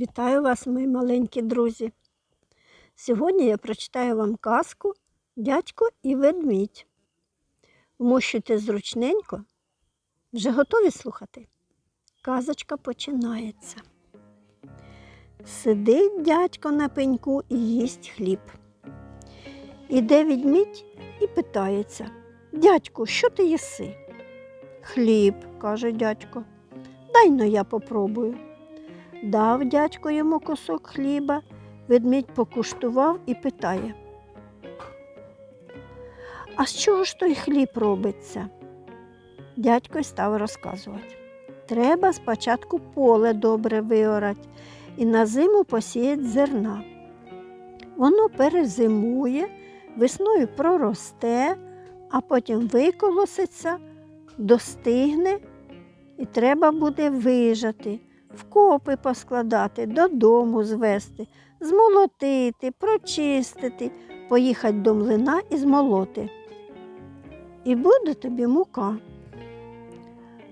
Вітаю вас, мої маленькі друзі. Сьогодні я прочитаю вам казку Дядько і ведмідь. Вмощуйте зручненько. Вже готові слухати? Казочка починається. Сидить дядько на пеньку і їсть хліб. Іде відмідь і питається Дядьку, що ти їси? Хліб, каже дядько. Дай но я попробую. Дав дядько йому кусок хліба, ведмідь покуштував і питає. А з чого ж той хліб робиться? Дядько й став розказувати. Треба спочатку поле добре виорать і на зиму посіять зерна. Воно перезимує, весною проросте, а потім виколоситься, достигне і треба буде вижати вкопи поскладати, додому звести, змолотити, прочистити, поїхати до млина і змолоти. І буде тобі мука.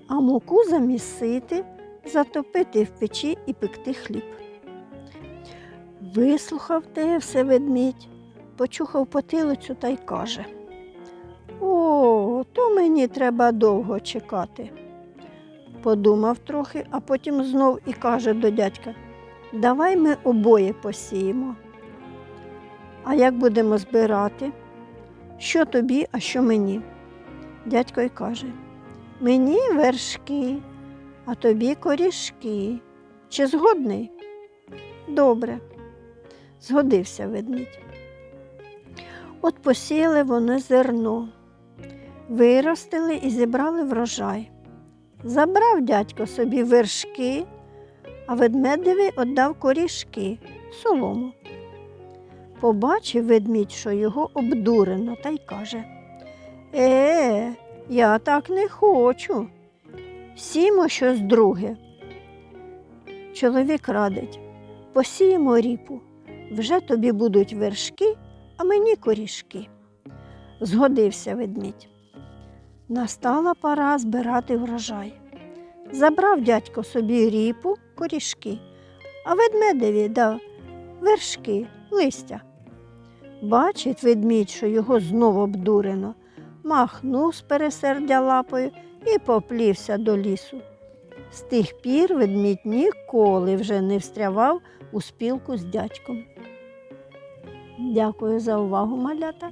А муку замісити, затопити в печі і пекти хліб. Вислухав те все ведмідь, почухав потилицю та й каже О, то мені треба довго чекати. Подумав трохи, а потім знов і каже до дядька Давай ми обоє посіємо. А як будемо збирати? Що тобі, а що мені? Дядько й каже Мені вершки, а тобі корішки. Чи згодний? Добре, згодився ведмідь. От посіяли вони зерно, виростили і зібрали врожай. Забрав дядько собі вершки, а ведмедеві віддав корішки, солому. Побачив ведмідь, що його обдурено, та й каже Е, я так не хочу. Сімо щось друге. Чоловік радить посіємо ріпу, вже тобі будуть вершки, а мені корішки. Згодився ведмідь. Настала пора збирати врожай. Забрав дядько собі ріпу, корішки, а ведмедеві дав вершки, листя. Бачить ведмідь, що його знову обдурено, махнув з пересердя лапою і поплівся до лісу. З тих пір ведмідь ніколи вже не встрявав у спілку з дядьком. Дякую за увагу, малята.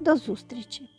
До зустрічі!